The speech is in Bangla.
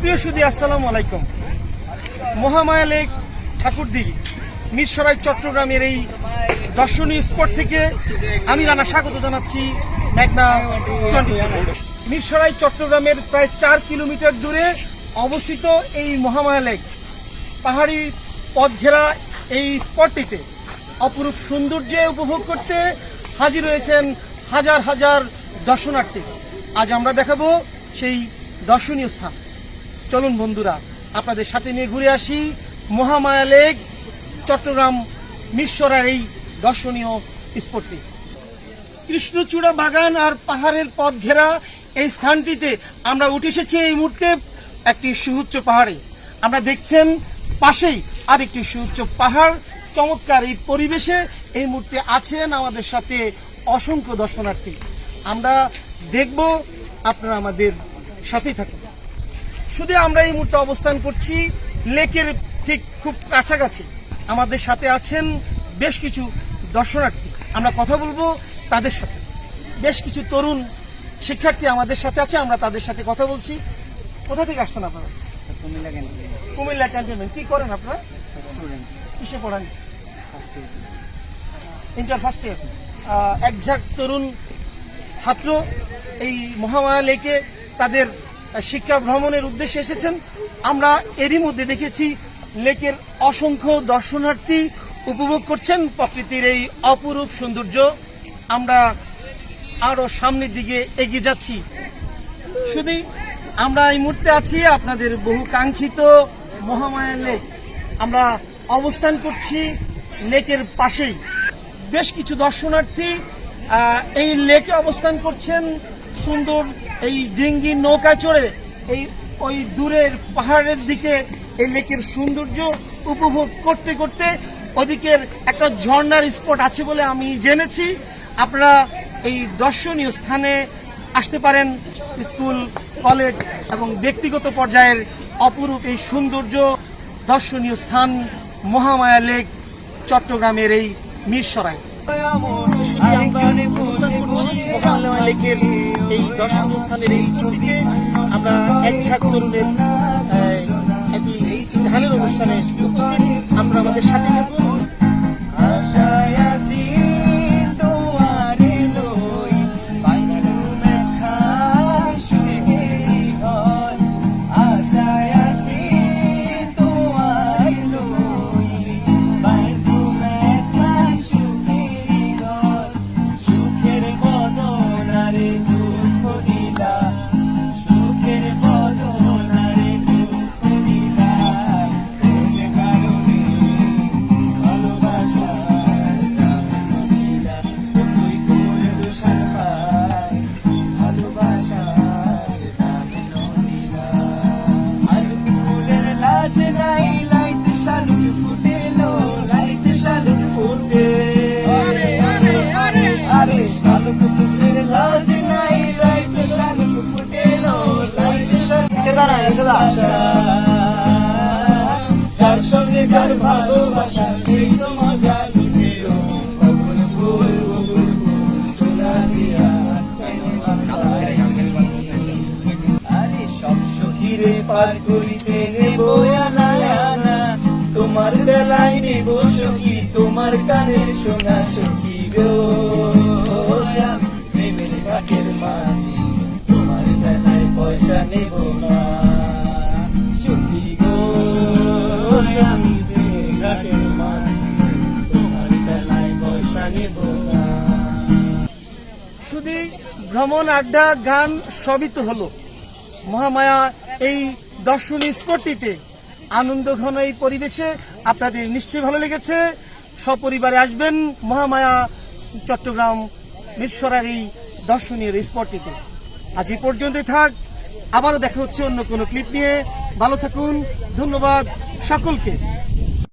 প্রিয় সুদী, আসসালামু আলাইকুম। মহামায়া লেক ঠাকুরদিঘি মিরসরাই, চট্টগ্রামের এই দর্শনীয় স্পট থেকে আমি রানা স্বাগত জানাচ্ছি মেঘনা মিরসরাই, চট্টগ্রামের প্রায় চার কিলোমিটার দূরে অবস্থিত এই মহামায়া লেক পাহাড়ি পথ ঘেরা এই স্পটটিতে অপরূপ সৌন্দর্যে উপভোগ করতে হাজির হয়েছেন হাজার হাজার দর্শনার্থী। আজ আমরা দেখাবো সেই দর্শনীয় স্থান। চলুন বন্ধুরা, আপনাদের সাথে নিয়ে ঘুরে আসি মহামায়া লেক, চট্টগ্রাম মিশ্বরার এই দর্শনীয় স্পটটি। কৃষ্ণচূড়া বাগান আর পাহাড়ের পথ ঘেরা এই স্থানটিতে আমরা উঠে এসেছি এই মুহূর্তে একটি সুউচ্চ পাহাড়ে। আমরা দেখছেন পাশেই আর একটি সুউচ্চ পাহাড়, চমৎকার এই পরিবেশে এই মুহূর্তে আছেন আমাদের সাথে অসংখ্য দর্শনার্থী। আমরা দেখব আপনারা আমাদের সাথেই থাকুন। শুধু আমরা এই মুহূর্তে অবস্থান করছি লেকের ঠিক খুব কাছাকাছি। আমাদের সাথে আছেন বেশ কিছু দর্শনার্থী। আমরা কথা বলব তাদের সাথে। বেশ কিছু তরুণ শিক্ষার্থী আমাদের সাথে আছে আমরা তাদের সাথে কথা বলছি। কোথা থেকে আসছেন আপনারা? কুমিল্লা কেন কুমিল্লা ক্যান্টনমেন্ট। কি করেন আপনারা? স্টুডেন্ট কিসে পড়ান? First year inter first year এক ঝাঁক তরুণ ছাত্র। এই মহামায়া লেকে তাদের শিক্ষা ভ্রমণের উদ্দেশ্যে এসেছেন। আমরা এরই মধ্যে দেখেছি লেকের অসংখ্য দর্শনার্থী উপভোগ করছেন প্রকৃতির এই অপরূপ সৌন্দর্য। আমরা আরও সামনের দিকে এগিয়ে যাচ্ছি। শুধু আমরা এই মুহূর্তে আছি আপনাদের বহু কাঙ্ক্ষিত মহামায়া লেক। আমরা অবস্থান করছি লেকের পাশেই। বেশ কিছু দর্শনার্থী এই লেকে অবস্থান করছেন সুন্দর এই ডিঙ্গি নৌকা চড়ে এই ওই দূরের পাহাড়ের দিকে এই লেকের সৌন্দর্য উপভোগ করতে করতে ওদিকের একটা ঝর্ণার স্পট আছে বলে আমি জেনেছি। আপনারা এই দর্শনীয় স্থানে আসতে পারেন। স্কুল, কলেজ এবং ব্যক্তিগত পর্যায়ের অপরূপ এই সৌন্দর্য দর্শনীয় স্থান মহামায়া লেক, চট্টগ্রামের এই মিরসরাই। লেকের এই দশম স্থানের এই স্কুলটিতে আমরা এক ঝাঁক তরুণের একটি ধানের অনুষ্ঠানে উপস্থিত। আমরা আমাদের সাথে থাকুন। শালুক দাঁড়া দাঁড়া যার সঙ্গে যার ভালোবাসা সেই তো মজা নেব আনা। তোমার বেলায় নেব সখী, তোমার কানের শোনা সখী গো। প্রেমের ঘাটের মাঝি, তোমার বেলায় পয়সা নেব না। শুধু ভ্রমণ, আড্ডা, গান, সবই তো হলো। মহামায়া এই দর্শনীয় স্পটটিতে আনন্দ ঘন এই পরিবেশে। আপনাদের নিশ্চয়ই ভালো লেগেছে। সপরিবারে আসবেন মহামায়া চট্টগ্রাম মিরসরার এই দর্শনীয় স্পটটিতে আজ এই পর্যন্তই থাক। আবারও দেখা হচ্ছে অন্য কোনো ক্লিপ নিয়ে। ভালো থাকুন। ধন্যবাদ সকলকে।